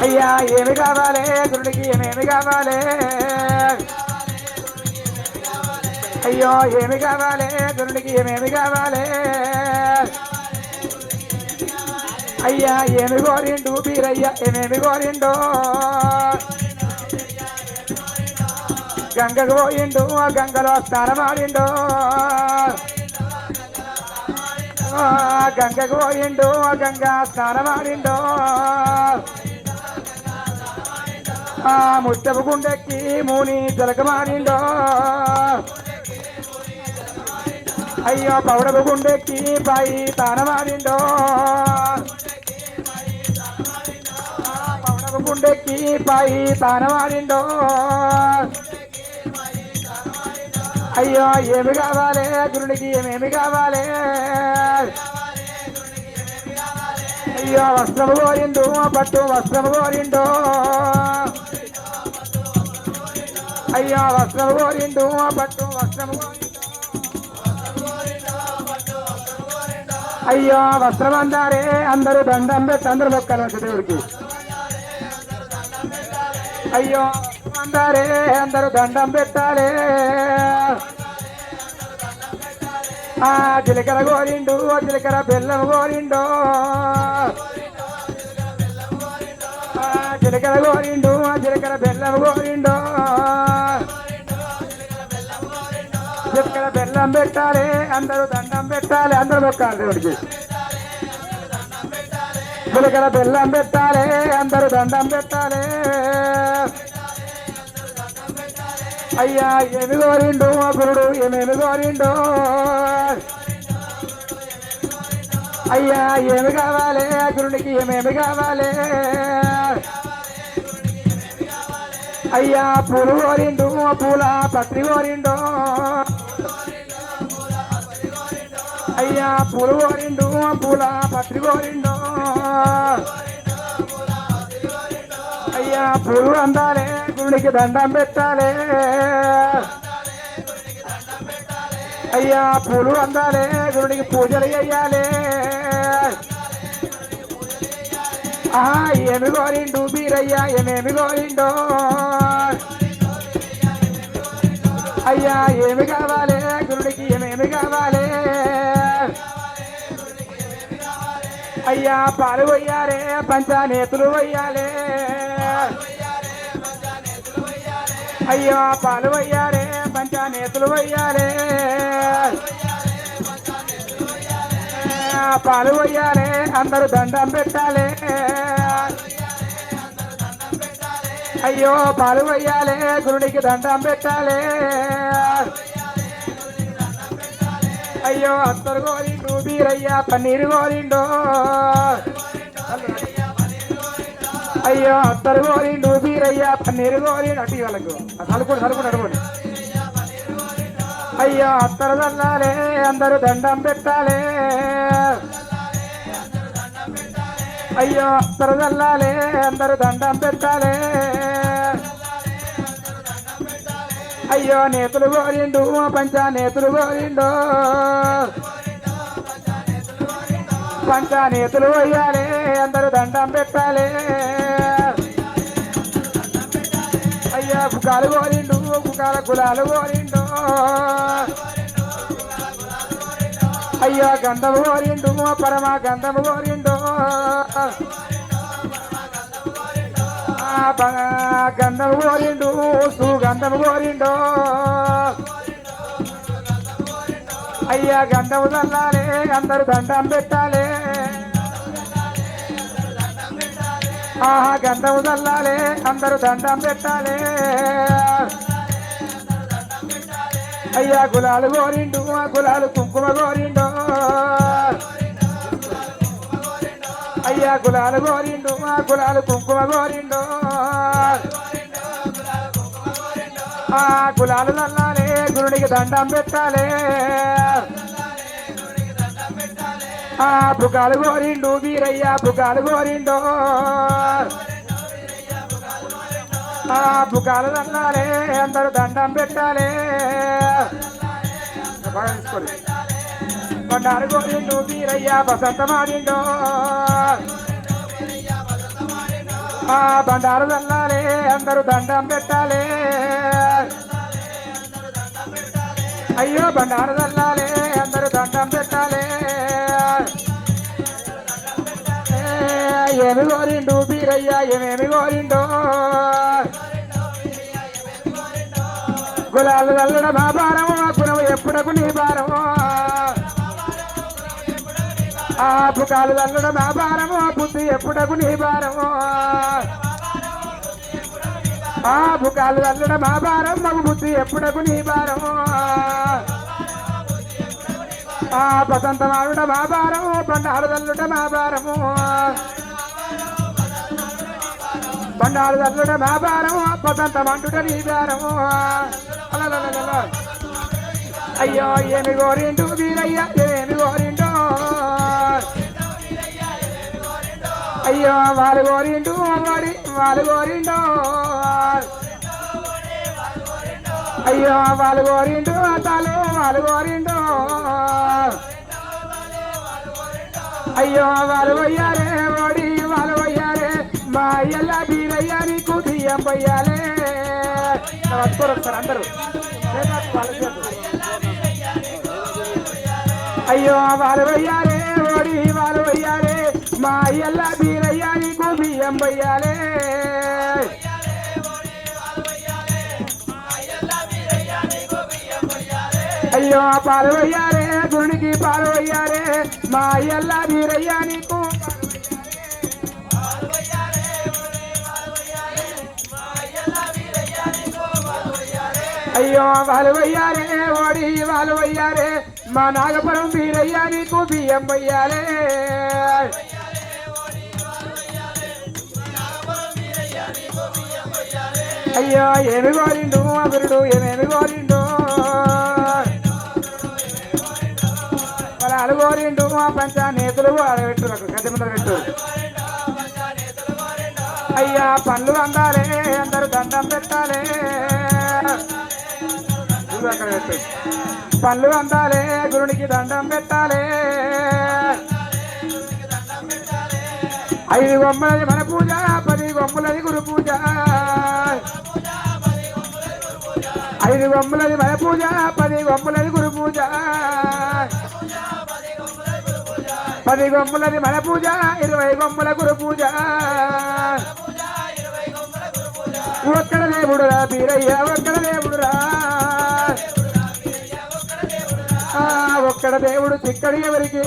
అయ్యా ఏమి కావాలి? గురుడికి ఏమేమి కావాలి? అయ్యో ఏమి కావాలి? గురుడికి ఏమేమి కావాలి? అయ్యా ఏమి కోరిండు బీరయ్యా ఏమేమి కోరిండు? గంగకు పోయిండు ఆ గంగలో స్నానమాడిండు ఆ గంగకు గంగ స్నానమాడిండు ఆ ముత్తపు గుండెక్కి మూని జలకమాడిండు అయ్యో పౌడపు గుండెక్కి బాయి తానమాడిండు పౌడపు గుండెక్కి బాయి తానమాడిండు అయ్యో ఏమి కావాలి? గురుడికి ఏమేమి కావాలి? అయ్యో వస్త్రము కోరిండు పట్టు వస్త్రము కోరిండు అయ్యో వస్త్రము కోరిండు పట్టు వస్త్రము అయ్యో వస్త్రం అందారే అందరూ దండం పెట్టందరూ మొక్కలు దేవుడికి. అయ్యో అందారే అందరూ దండం పెట్టాలే. ఆ జీలకర్ర కోరిండు జీలకర్ర బెల్లం గోరిండు. ఆ జీలకర్ర కోరిండు జీలకర్ర బెల్లం గోరిండు. జీలకర్ర బెల్లం పెట్టాలి అందరూ దండం పెట్టాలి అందరూ మొక్కాలి దేవుడికి. జీలకర్ర బెల్లం పెట్టాలి అందరూ దండం పెట్టాలి. అయ్యా ఏమి కోరిండు మా గురుడు ఏమేమి కోరిండు అయ్యా ఏమి కావాలి? ఆ గురుడికి ఏమేమి కావాలి? అయ్యా పూలు కోరిండు పూల పత్రి కోరిండు అయ్యా పూలు కోరిండు పూల పత్రి కోరిండు అయ్యా పూలు అందాలే. గుడికి దండం పెట్టాలి. అయ్యా పూలు అందాలే గురుడికి పూజలు చేయాలే. ఆహా ఏమి కోరిండు మీరయ్యా ఏమేమి కోరిండో. అయ్యా ఏమి కావాలి గురుడికి ఏమేమి కావాలి. అయ్యా పాలు పోయారే పంచానేతులు వయ్యాలే అయ్యో పాలు వయ్యారే పంచా పంచానేతులు వయ్యారే పాలు వయ్యారే అందరూ దండం పెట్టాలి. అయ్యో పాలు పోయాలి గురుడికి దండం పెట్టాలి. అయ్యో అత్తరు కోరిండు బీరయ్య పన్నీరు కోరిండు అయ్యో అత్తరు కోరిండు బీరయ్య పన్నీరు కోరిండు అటు వాళ్ళకు. సలుకుడు సలుకుడు అడుగుడు అయ్యో అత్తరు చల్లాలే అందరూ దండం పెట్టాలే. అయ్యో అత్తరు చల్లాలే అందరూ దండం పెట్టాలి. అయ్యో నేతులు కోరిండు పంచా నేతులు కోరిండు పంచా నేతులు పోయాలి అందరూ దండం పెట్టాలి. అయ్యా బుకాలు కోరిండు బుకాల కులాలు కోరిండు. అయ్యా గంధము కోరిండు పరమ గంధము కోరిండు. ఆ గంధము కోరిండు సుగంధము కోరిండు. అయ్యా గంధము చల్లాలి అందరు దండం పెట్టాలి. ఆహా గంధము చల్లాలే అందరూ దండం పెట్టాలి. అయ్యా గులాలు గోరిండు ఆ గులాలు కుంకుమ గోరిండు. అయ్యా గులాలు గోరిండు ఆ గులాలు కుంకుమ గోరిండు. ఆ గులాలు చల్లాలి గురుడికి దండం పెట్టాలి. ఆ బుకాలు కోరిండు వీరయ్య బుకాలు కోరిండు. ఆ బుకాలు చల్లాలి అందరూ దండం పెట్టాలే. బాగా తీసుకోండి. బండారు గోరిండు వీరయ్య బసంతమాడిండో ఆ బండారు చల్లాలే అందరూ దండం పెట్టాలే. అయ్యో బండారు చల్లాలే అందరూ దండం పెట్టాలి. ఏమి కోరిండు వీరయ్య? ఏమేమి కోరిండో? గులాలు చల్లడ మా భారము కురము ఎప్పుడకు నీ భారము. ఆ పుకాలు చల్లడ మా భారము బుద్ధి ఎప్పుడకు నీ భారము. ఆ పుకాలు చల్లడ మా భారం మగు బుద్ధి ఎప్పుడకు నీ భారము. ఆ పసంతమాడుట మా భారము పండాలు చల్లుట మా భారము. బండారు తల్లుడ మా భారము పసంతమంటుట నీ భారము అయ్యో ఏమి కోరిండు వీరయ్య ఏమి కోరిండు? అయ్యో వాళ్ళు కోరిండు వాడి వాళ్ళు కోరిండు? అయ్యో వాళ్ళు కోరిండు తాలు వాళ్ళు కోరిండు? అయ్యో వాళ్ళు పోయారే ఓడి వాళ్ళు పోయారే మా అయ్యలా వీరయ్య నీకు బియ్యం పోయాలే పట్టుకోరు ఒకసారి అందరూ వాళ్ళ చేతులు. అయ్యో వాళ్ళు పోయారే ఓడి వాళ్ళు పోయారే మా అయ్యల్ల వీరయ్య నీకు బియ్యం పోయాలే అయ్యో పాలు పోయారే గుడికి పాలు పోయారే మా అయ్యల్ల వీరయ్య నీకు అయ్యో వాలువయ్యారే ఓడి వాలువయ్యారే. మా నాగపురం వీరయ్య నీకు బియ్యం పోయాలే అయ్యో ఏమి కోరిండు అభిరుడు ఏమేమి కోరిండు వాళ్ళు కోరిండు మా పంచ నేతలు ఆడబెట్టు గది ముందర పెట్టు అయ్యా పండ్లు అందాలే అందరు దండం పెట్టాలే. అక్కడ పెట్టు. పళ్ళు అందాలే గురునికి దండం పెట్టాలే. ఐదు బొమ్మలది మన పూజ పది బొమ్మలది గురు పూజ. ఐదు బొమ్మలది మన పూజ పది బొమ్మలది గురు పూజ. పది బొమ్మలది మన పూజ ఇరవై బొమ్మల గురు పూజ. ఒక్కడ దేవుడురా బీరయ్య ఒక్కడ దేవుడు ఒక్కడ దేవుడు చిక్కడి ఎవరికి?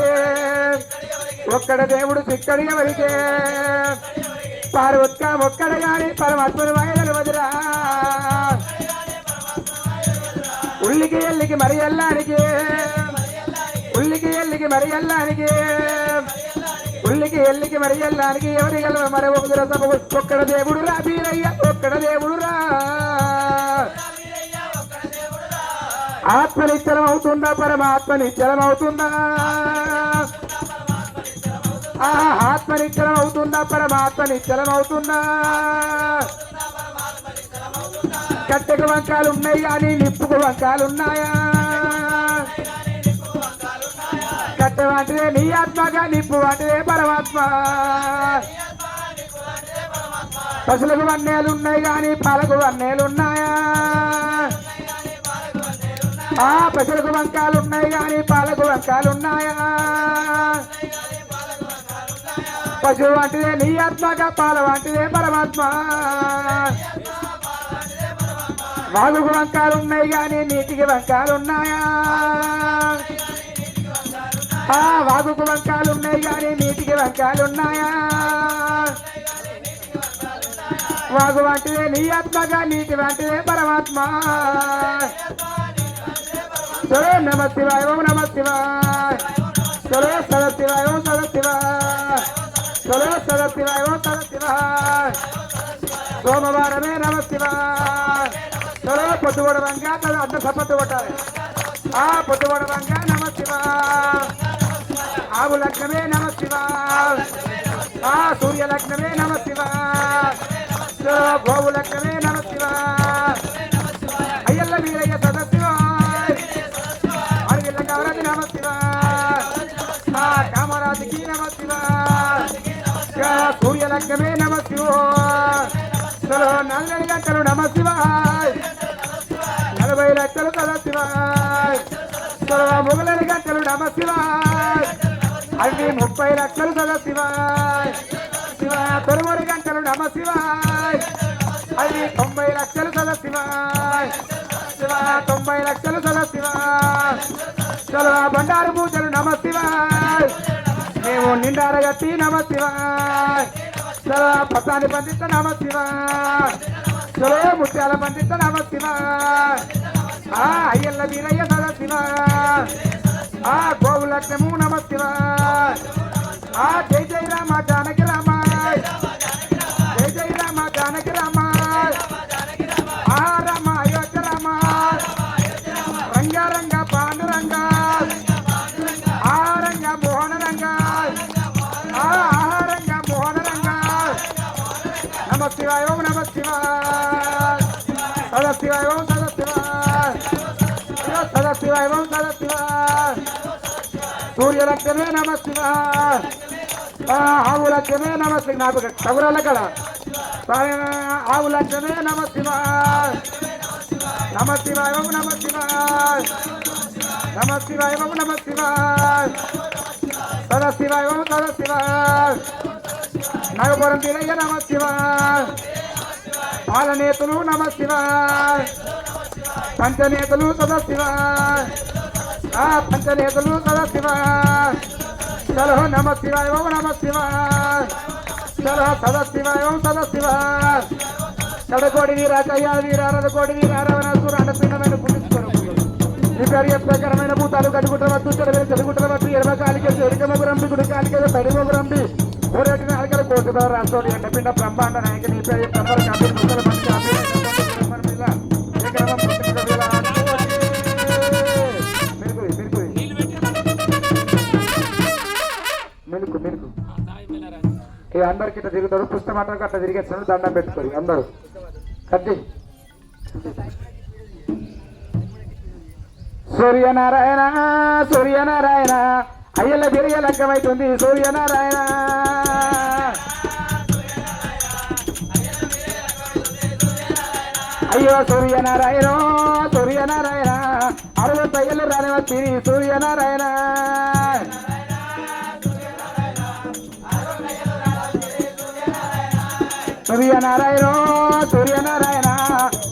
ఒక్కడ దేవుడు చిక్కడి ఎవరికి? పార్వత్క ఒక్కడ గాని పరమాత్మను వాయలు వదిరా ఉల్లికి ఎల్లికి మరి ఎల్లానికి? ఉల్లికి ఎల్లికి మరి ఎల్లానికి? ఉల్లికి ఎల్లికి మరి ఎల్లానికి ఎవరి గెలవ మరి ఒక్కడ దేవుడు రా బీరయ్య ఒక్కడ దేవుడు రా ఆత్మ నిశ్చలం అవుతుందా పరమాత్మ నిశ్చలం అవుతుందా ఆత్మ నిశ్చలం అవుతుందా పరమాత్మ నిశ్చలం అవుతుందా కట్టెకు వంకాలు ఉన్నాయి కానీ నిప్పుకు వంకాలు ఉన్నాయా కట్టె వాటిదే నీ ఆత్మగా నిప్పు వాటిదే పరమాత్మ. పశువులకు వన్నేలు ఉన్నాయి కానీ పాలకు వన్నేలు ఉన్నాయా ఆ పెసరకు వంకాలు ఉన్నాయి కానీ పాలకు వంకాలు ఉన్నాయా పశువు వంటిదే నీ ఆత్మగా పాల వంటిదే పరమాత్మ. వాగుకు వంకాలు ఉన్నాయి కానీ నీటికి వంకాలు ఉన్నాయా ఆ వాగుకు వంకాలు ఉన్నాయి కానీ నీటికి వంకాలు ఉన్నాయా వాగు వంటిదే నీ ఆత్మగా నీటి వంటిదే పరమాత్మ. చలో నమ శివాయ ఓం నమ శివాయ చలో సద శివాయ ఓం సద శివాయ చలో సద శివాయ ఓం సద శివాయ సోమవారమే నమ శివాయ చలో పొద్దుగోడ వంక తన అడ్డ సపత్తు కొట్టాలి ఆ పొద్దుగోడ వంక నమ శివాయ ఆవు లగ్నమే నమ శివాయ ఆ సూర్య లగ్నమే నమ శివాయ చలో గోవు లగ్నమే నమ శివాయ లక్ష్మీ నమ శివాయ చలో నలభై గంటలు నమ శివాయ నలభై లక్షలు సదా శివాయ చలో మొగలని గంటలు నమ శివాయ అవి ముప్పై లక్షలు సదా శివాయ శివ తొలమూరి గంటలు నమ శివాయ అవి తొంభై లక్షలు సదా శివాయ శివ తొంభై లక్షలు సదా శివాయ చలో బండారు పూజలు నమ శివాయ మేము నిండారగట్టి నమ శివాయ చలో పసాని పండిత నమ శివ. చలో ముత్యాల పండిత నమ శివ. ఆ అయ్యల్ల వీరయ్య సద శివ. ఆ గోవులక్ష్మము నమ శివ. ఆ జై జై రామ జానకి రామ. సద శివాయ ఓం సద శివాయ సద శివాయ ఓం సద శివాయ సూర్యలక్ష్మే నమ శివాయ ఆ, ఆవులక్ష్మే నమ శివ నాకు కబురాల కడ ఆవులక్ష్మే నమ శివాయ నమ శివాయ ఓం నమ శివాయ నమ శివాయ ఓం నమ శివాయ సద శివాయ ఓం సద శివాయ నాగపురం తిరయ్య నమ శివాయ పాలనేతులు నమ శివాయ పంచనేతలు సదా ఆ పంచనేతలు సదా శివాయ చలో నమ శివాయ ఓం నమ శివాయ చలో సదా శివాయ ఓం సదా చడకోడి వీరాకయ్య వీరారద కోడి వీరారవనసురు అండపిండమైన పుట్టించుకోరు. ఈ ప్రకారమైన భూతాలు కట్టుకుంటారు వద్దు చెడవేలు వద్దు ఎడమ కాలికే ఎరుకమగు రంపి గుడి కాలికే తడిమగు రంపి ఊరేటి నాలుగల కోటి రాష్ట్రం ఎండపిండ బ్రహ్మాండ నాయక నీ పేరు తమ్మరు కాపీ ముక్కల మంచి కాపీ. మెలుకు, మెలుకు. ఇక అందరికి ఇట్లా తిరుగుతాడు పుస్తకం అట్లా తిరిగేస్తాడు దండం పెట్టుకోరు. అందరూ. కట్టి సూర్యనారాయణ సూర్యనారాయణ. అయ్యల తిరిగే లగ్గమైతుంది సూర్యనారాయణ. అయ్యో సూర్యనారాయణ సూర్యనారాయణ. అరవై అయ్యలు రాని వచ్చి సూర్యనారాయణ. సూర్యనారాయణ సూర్యనారాయణ.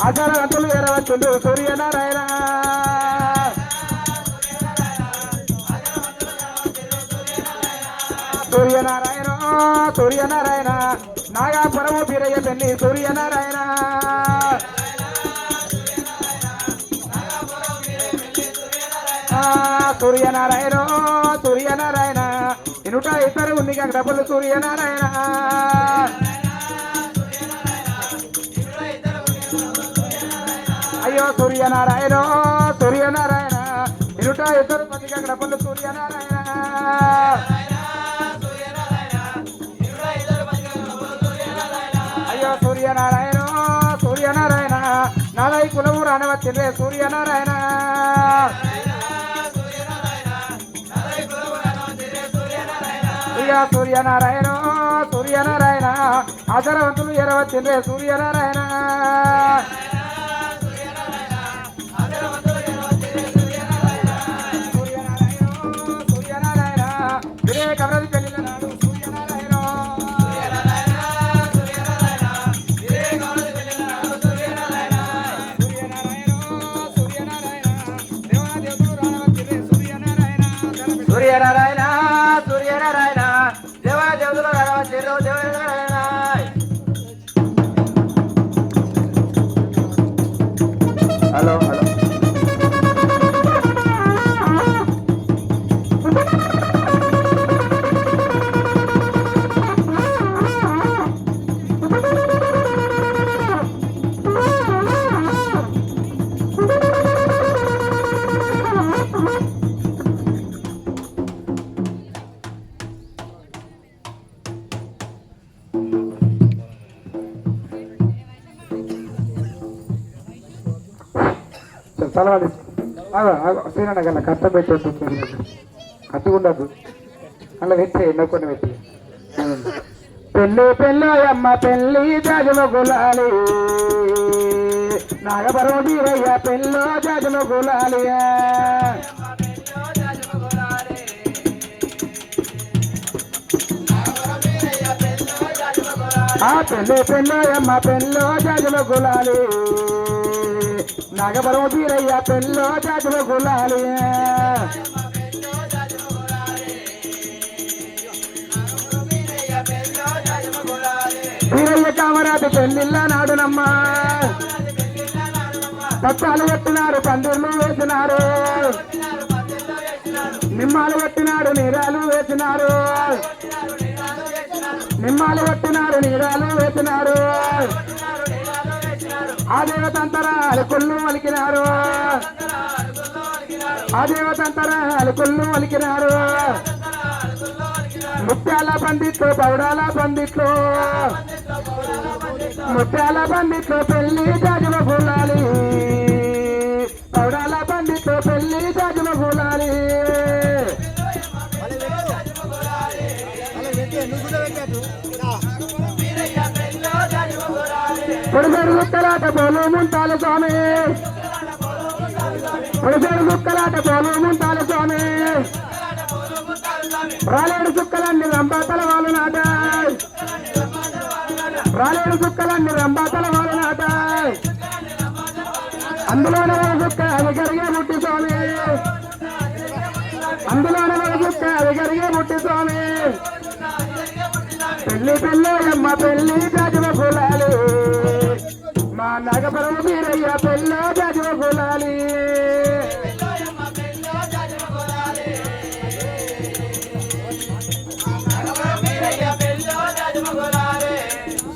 అజరతులు ఎరవచ్చుండు సూర్యనారాయణ. సూర్యనారాయణ సూర్యనారాయణ. నాగాపురము బీరయ్య తల్లి సూర్యనారాయణ. సూర్యనారాయణ సూర్యనారాయణ. ఇనుట ఇతరు ఉంది డబ్బులు సూర్యనారాయణ. అయ్యో సూర్యనారాయణ సూర్యనారాయణ. ఇరుట ఇద్దరు పది డబ్బులు సూర్యనారాయణ. సూర్యనారాయణ సూర్యనారాయణ. నాదై కులము రానవచ్చిందే సూర్యనారాయణ. అయ్యా సూర్యనారాయణ సూర్యనారాయణ. ఆచారవంతులు ఎరవచ్చిందే సూర్యనారాయణ. సలవాడి సీనన్న కన్నా కష్టం పెట్టేసి కట్టుకుండద్దు అలా పెట్టే ఎన్నో పెట్టి పెళ్ళి పెళ్ళోయమ్మ పెళ్ళి జాజుమ గులాలి. నాగపరం వీరయ్య పెళ్ళో జాజుమ గులాలి. ఆ పెళ్ళి పెళ్ళోయమ్మ పెళ్ళో జాజుమ గులాలి. నాగపరం వీరయ్య పెళ్ళో జాజుమ గులాలి వీరయ్య కామరాజు పెళ్ళిళ్ళ నాడునమ్మా. పచ్చాలు పెట్టినారు పందిర్లు వేసినారు. నిమ్మాలు పెట్టినాడు నీరాలు వేసినారు. నిమ్మాలు పెట్టినారు నీరాలు వేసినారు. ఆ దేవతంతరా అలుకుళ్ళు వలికినారు. ఆ దేవతంతరా అలుకుళ్ళు వలికినారు. ముత్యాల పండిట్లు పౌడాల పండిట్లు ముత్యాల పండిట్లు పెళ్ళి జాజుమ పూలాలి. పౌడాల పండిట్లు పెళ్ళి జాజుమ పొడిసెడు గుక్కలాట పోలు ముంతాల స్వామి. పొడిసెడు గుక్కలాట పోలు ముంతాల స్వామి. రాలేడు చుక్కలన్నీ రంబాతల వాళ్ళు నాట రాలేడు చుక్కలన్నీ రంబాతల వాళ్ళు నాట అందులోనే ఒక చుక్క అది కరిగే ముట్టి స్వామి. అందులోనే ఒక చుక్క అది కరిగే ముట్టి స్వామి. పెళ్ళి పెళ్ళి అమ్మ పెళ్ళి జాజుమ పూలాలి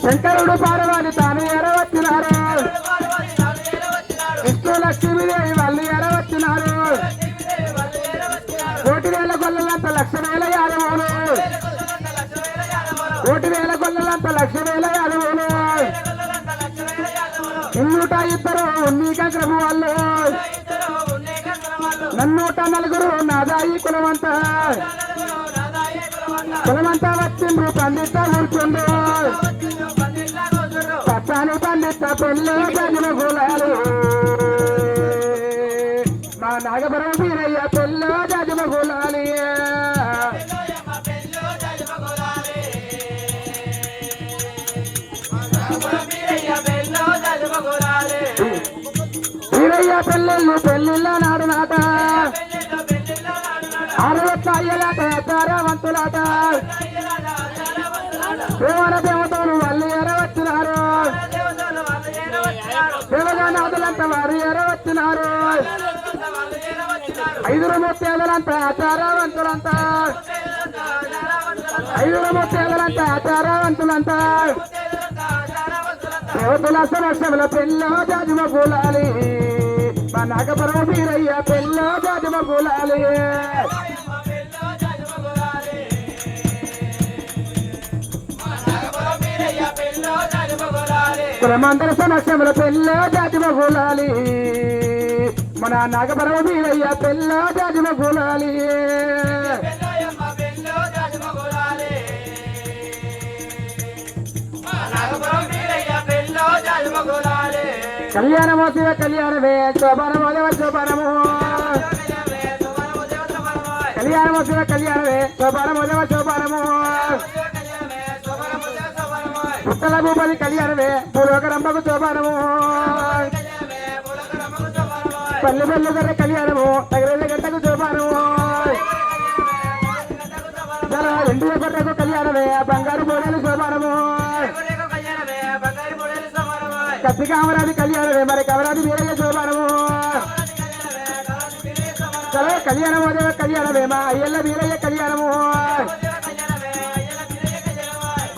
శంకరుడు పార్వతి తాను ఎరవచ్చినారు. విష్ణు లక్ష్మీదేవి వాళ్ళు ఎరవచ్చినారు. కోటి వేల గొల్లలంత లక్ష వేల యాదవులు. కోటి వేల గొల్లలంత లక్ష వేల యాదవులు. ఇన్నూట ఇద్దరు నీకగ్రహం వాళ్ళు. నన్నూట నలుగురు నాదాయి కులమంత కులమంతా వచ్చిండ్రు పండిత కూర్చుండ్రు పెళ్ళి జన్మ గులాలు మా నాగపురం వీరయ్య పెళ్ళి జన్మ గులాలి వీరయ్య పెళ్ళిళ్ళు పెళ్ళిళ్ళ నాడు నాట. ఆరవత్త అయ్యలాట ఐదుగురు ముత్తేదలంతా ఆచారవంతులంత ఐదుగురు ముత్తేదలంతా ఆచారవంతులంత దేవతల సమక్షంలో పెళ్ళో జాజిమ పూలాలి మా నాగపురం వీరయ్య పెళ్ళో జాజిమ పూలాలి కులమందర సమక్షంలో పెళ్ళో జాజిమ పూలాలి మన నాగపరమ వీరయ్య పెళ్ళో జాజిమ పూలాలి కళ్యాణమో శివ కళ్యాణమే శోభనమో దేవ శోభనమో. కళ్యాణమో శివ కళ్యాణమే శోభనమో దేవ శోభనమో. పుట్టల భూపతి కళ్యాణమే పూర్వకరంభకు శోభనము. పల్లె పల్లె ధర కళ్యాణము. తగిన గంటకు శోభనము రెండు గంటకు కళ్యాణమే. బంగారు బోడలు జోపానము కత్తి కామరాజు కళ్యాణమే. మరి కమరాది వీరయ్య జోపానము చలో కళ్యాణము దేవ కళ్యాణమే. మా అయ్యల్ల వీరయ్య కళ్యాణము.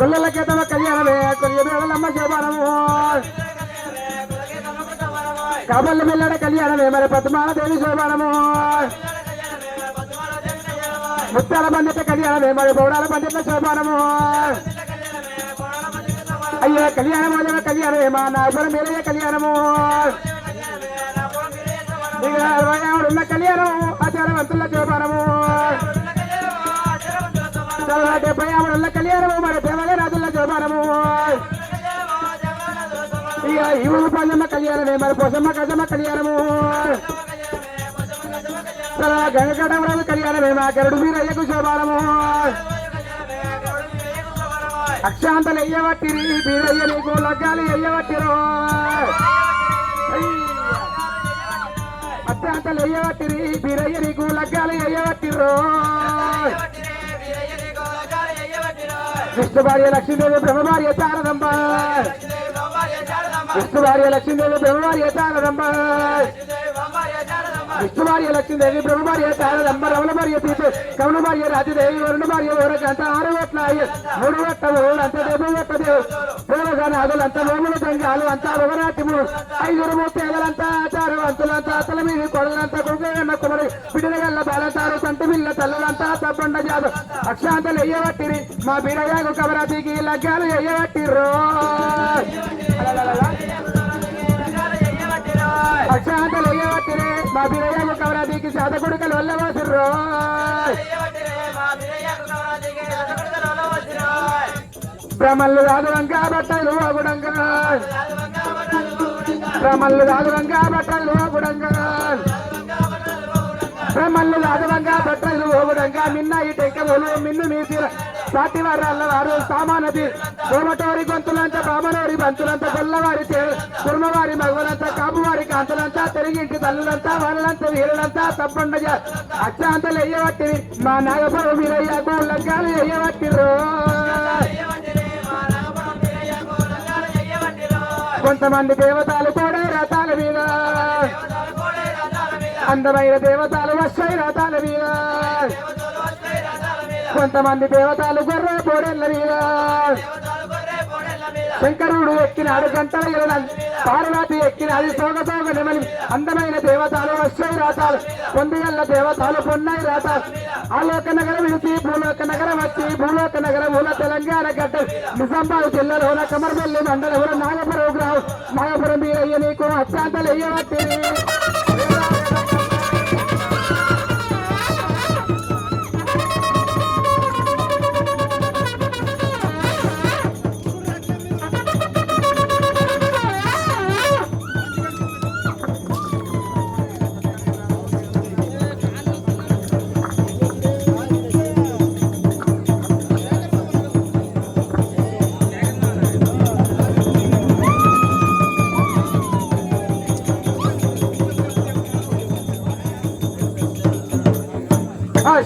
గొల్లల కేతమ కళ్యాణమే. కొన్ని అమ్మ జోపానము కమల మెల్లడ కళ్యాణమే మరి పద్మాల దేవి శోభనము. ముత్తాల పండిత కళ్యాణమే మరి బౌడాల పండిత శోభనము. అయ్యే కళ్యాణము దేవ కళ్యాణమే మా నాగపురం వీరయ్య కళ్యాణము. ఉన్న కళ్యాణము ఆచారవంతుల శోభనము. డెబ్బై ఆవిడ కళ్యాణము మరి దేవాలయ రాజుల ఈ ఊరు పల్లెమ్మ కళ్యాణమే మరి పొసమ్మ కజమ్మ కళ్యాణము. సరే కళ్యాణమే మా గరుడు వీరయ్యకు శోభానము అక్షాంతలు ఎయ్యవట్టిరి వీరయ్య నీకు లగ్గాలు ఎయ్యవట్టిరు. అక్షాంతలు ఎయ్యవట్టిరి వీరయ్య నీకు లగ్గాలు ఎయ్యవట్టిరు. విష్ణు భార్య లక్ష్మీదేవి బ్రహ్మ భార్య చారదంబ. విష్ణు భార్య లక్ష్మీదేవి బ్రహ్మ భార్య చారదంబ విష్ణు భార్య లక్ష్మీదేవి బ్రహ్మ భార్య చారదంబ రమణ భార్య తీసు కమల భార్య రాజదేవి వరుణ భార్య ఊరకంత ఆరు ఓట్ల మూడు ఓట్ల అంత దేవు ఓట్ల దేవు పూలగానాదులు అంత నోముల దంగాలు అంతా ఒకనాట్యము ఐదుగురు ముత్తేగలంతా ఆచారవంతులంతా అతల మీద కొడలంతా కుంకగన్న కుమరి పిడినగల్ల బాలతారు సంత మిల్ల తల్లులంతా తప్పండ జాదు. అక్షాంతలు ఎయ్యవట్టిరి మా బిడయాగు కబరాతికి లగ్గాలు ఎయ్యవట్టిర్రో. బ్రహ్మల్లు రాదువంగా బట్టలు అగుడంగా. బ్రహ్మల్లు రాజవంగా బట్టలు అగుడంగా. బ్రహ్మల్లు రాజవంగా బట్టలు ఓగుడంగా మిన్న ఈ టెక్కలు మిన్ను మీసిన సాటి వారాల వారు సామానది. సోమటోరి గొంతులంతా బామనోరి బంతులంతా గొల్లవారి కుర్మవారి మగవలంతా కాపువారి కాంతులంతా తిరిగింటి తల్లులంతా వాళ్ళంతా వీరులంతా తప్పండగా అచ్చాంతలు ఎయ్యవట్టివి మా నాగపురం వీరయ్యకు లగ్గాలు ఎయ్యవట్టిరు కొంతమంది దేవతలు కూడా రథాల మీద. అందమైన దేవతలు వస్తాయి రథాల మీద. కొంతమంది దేవతలు గొర్రె పోడెళ్ళ మీద. శంకరుడు ఎక్కినాడు గంటల ఇరవై పార్వతి ఎక్కినాడు సోగ సోగ నెమలి. అందమైన దేవతలు వస్తాయి రాతాలు. పొందిగల్ల దేవతలు పొన్నాయి రాతాలు. ఆలోక నగరం విడిచి భూలోక నగరం వచ్చి భూలోక నగరం ఊల తెలంగాణ గడ్డ. నిజామాబాద్ జిల్లాలోన కమర్పల్లి మండలం నాగపురం గ్రామం. నాగపురం మీరయ్య నీకు అత్యంతలు ఎయ్యవట్టి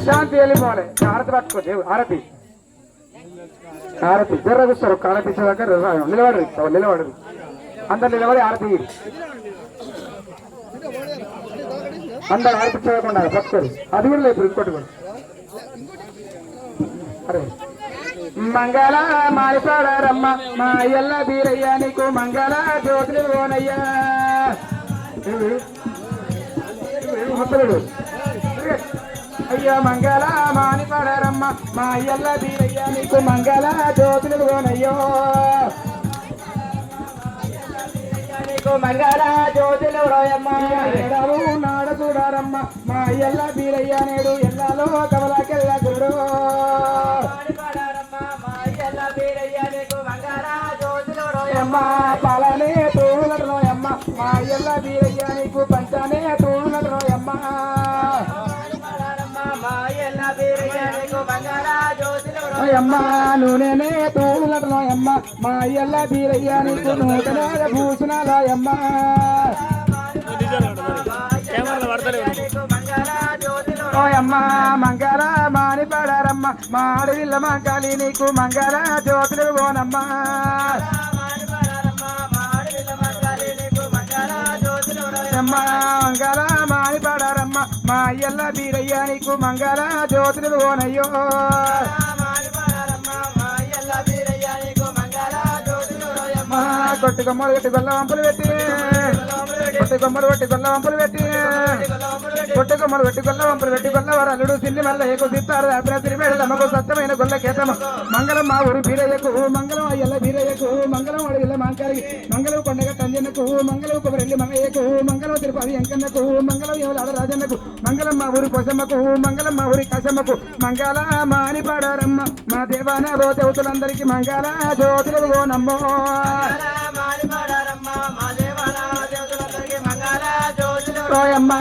శాంతి వెళ్ళిపోవాలి హారతి పట్టుకో దేవు హారతి. హారతి. జర్ర కూర్చోరు హారతి ఇచ్చేదాకా నిలబడరు నిలబడరు అందరు నిలబడి హారతి అందరు హారతి చేయకుండా పట్టుకోరు. అది కూడా లేదు ఇంకోటి కూడా. అరే. మంగళ మారిపాడారమ్మ మా అయ్యల్ల బీరయ్య నీకు మంగళ జ్యోతులు ఓనయ్యా. ఇవి, అయ్యో మంగళ మాని పడరమ్మ మా అయ్యల్ల తీరయ్యా నీకు మంగళ జ్యోతులు కోనయ్యో. నీకు మంగళ జ్యోతులు రోయమ్మ నాడ చూడారమ్మ మా అయ్యల్ల బీరయ్య నేడు ఎల్లాలో కమలకెళ్ళ గుడు అమ్మ పాలనే రోయమ్మ మా అయ్యల్ల బీరయ్య నీకు పంచనే తోడునటనోయమ్మ అమ్మ నూనెనే తోడునటనోయమ్మ మా అయ్యల్ల బీరయ్య నీకు నూతన భూషణాలయమ్మ ఓయమ్మ మంగళ మాని పడారమ్మ. మా అడవిల్ల మంగళి నీకు మంగళ జ్యోతులు పోనమ్మ అమ్మ మంగళ మాని పడారమ్మ. మా అయ్యల్ల బీరయ్య నీకు మంగళ జ్యోతులు పోనయ్యో మా కొట్టుకొమ్మలు పెట్టి గొల్ల వంపులు పెట్టి పొట్టి కొమ్మలు పెట్టి గొల్ల వంపులు పెట్టి. పొట్టి కొమ్మలు పెట్టి గొల్ల వంపులు పెట్టి గొల్ల వరలుడు సిల్లి మల్ల ఏకు సిత్తారు రాత్రి మేడల సత్యమైన గొల్ల కేతమ మంగళం మా ఊరు బీరయ్యకు మంగళం అయ్యల్ల బీరయ్యకు మంగళం అడవిల్ల మాంకారికి మంగళం కొండగ తంజన్నకు మంగళం కొబ్బరెల్లి మంగయ్యకు మంగళం తిరుపతి ఎంకన్నకు మంగళం ఎవలాడ రాజన్నకు మంగళం మా ఊరి కొసమ్మకు మంగళం మా ఊరి కసమ్మకు మంగళ మాని పాడారమ్మ. మా దేవాన దేవతలందరికీ మంగళ జ్యోతులు ఓ నమ్మో రోయమ్మ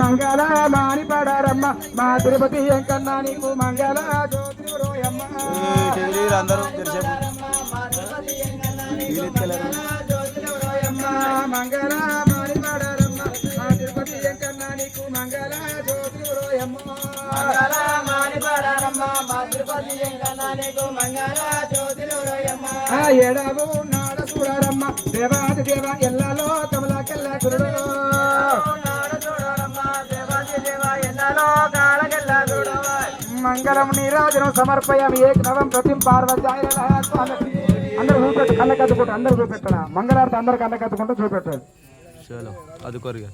మంగళ మాని పాడారమ్మ. మా తిరుపతి ఎంకన్నా నీకు మంగళ జ్యోతులు రోయమ్మ అందరూ తెరిచేపు వీలెత్తలేరు మంగళ మాని పాడారమ్మ. మా తిరుపతి ఎంకన్నా నీకు మంగళ జ్యోతులు రోయమ్మ ఆ ఏడావు నాడ చూడారమ్మ. దేవాది దేవ ఎల్లలో కమలాకెల్ల గురుడు మంగళం నీరాజనం సమర్పయం ఏక నవం ప్రతిం పార్వత్యాయ అందరూ చూపెట్టు కళ్ళ కత్తుకుంటూ అందరూ చూపెట్టడా మంగళారతి అందరు కళ్ళ కత్తుకుంటూ చూపెట్టాడు అది కొరిగా.